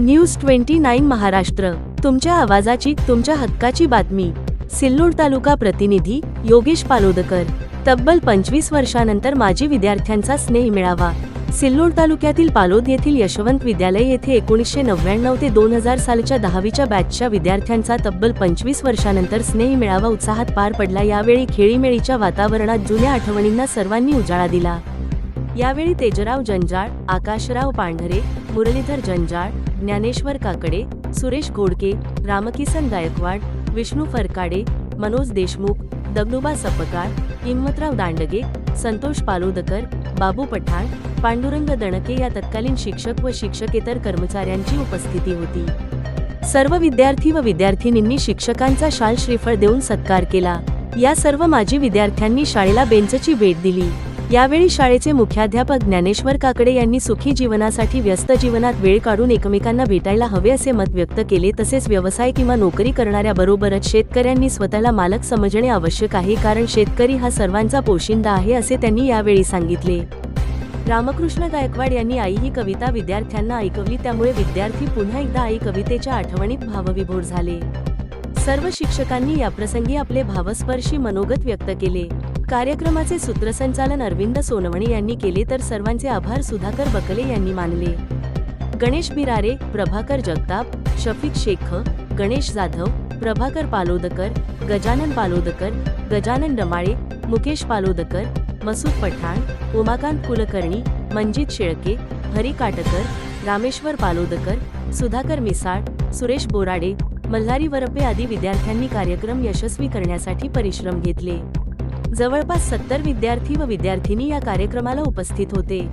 News twenty nine Maharashtra. तुमच्या आवाजाची तुमच्या हक्काची बातमी. सिल्लोड तालुका प्रतिनिधी योगेश पालोदकर. तब्बल पंचवीस वर्षानंतर माजी विद्यार्थ्यांचा स्नेह मिळावा. सिल्लोड तालुक्यातील पालोद येथील यशवंत विद्यालय येथे एकोणीसशे नव्याण्णव ते दोन हजार सालच्या दहावीच्या बॅचच्या विद्यार्थ्यांचा तब्बल पंचवीस वर्षानंतर स्नेह मेळावा उत्साहात पार पडला. यावेळी खेळीमेळीच्या वातावरणात जुन्या आठवणींना सर्वांनी उजाळा दिला. यावेळी तेजराव जंजाळ आकाशराव पांढरे मुरलीधर जंजाळ ज्ञानेश्वर काकडे सुरेश घोडके रामकिसन गायकवाड विष्णू फरकाडे मनोज देशमुख दगडूबा सपकाळ हिम्मतराव दांडगे संतोष पालोदकर बाबू पठाण पांडुरंग दणके या तत्कालीन शिक्षक व शिक्षकेतर कर्मचाऱ्यांची उपस्थिती होती. सर्व विद्यार्थी व विद्यार्थिनींनी शिक्षकांचा शाल श्रीफळ देऊन सत्कार केला. या सर्व माजी विद्यार्थ्यांनी शाळेला बेंचची भेट दिली. यावेळी शाळेचे मुख्याध्यापक ज्ञानेश्वर काकडे यांनी सुखी जीवनासाठी व्यस्त जीवनात वेळ काढून एकमेकांना भेटायला हवे असे मत व्यक्त केले. तसेच व्यवसाय किंवा नोकरी करणाऱ्या बरोबरच शेतकऱ्यांनी स्वतःला मालक समजणे आवश्यक आहे कारण शेतकरी हा सर्वांचा पोशिंदा आहे असे त्यांनी यावेळी सांगितले. रामकृष्ण गायकवाड यांनी आई ही कविता विद्यार्थ्यांना ऐकवली. त्यामुळे विद्यार्थी पुन्हा एकदा आई कवितेच्या आठवणीत भावविभोर झाले. सर्व शिक्षकांनी याप्रसंगी आपले भावस्पर्शी मनोगत व्यक्त केले. कार्यक्रमाचे सूत्रसंचालन अरविंद सोनवणे यांनी केले तर सर्वांचे आभार सुधाकर बकले यांनी मानले. गणेश बिरारे प्रभाकर जगताप शफिक शेख गणेश जाधव प्रभाकर पालोदकर गजानन पालोदकर गजानन डमाळे मुकेश पालोदकर मसूद पठाण उमाकांत कुलकर्णी मंजित शेळके हरी काटकर रामेश्वर पालोदकर सुधाकर मिसाळ सुरेश बोराडे मल्हारी वरपे आदी विद्यार्थ्यांनी कार्यक्रम यशस्वी करण्यासाठी परिश्रम घेतले. जवळपास सत्तर विद्यार्थी व विद्यार्थिनी या कार्यक्रमाला उपस्थित होते.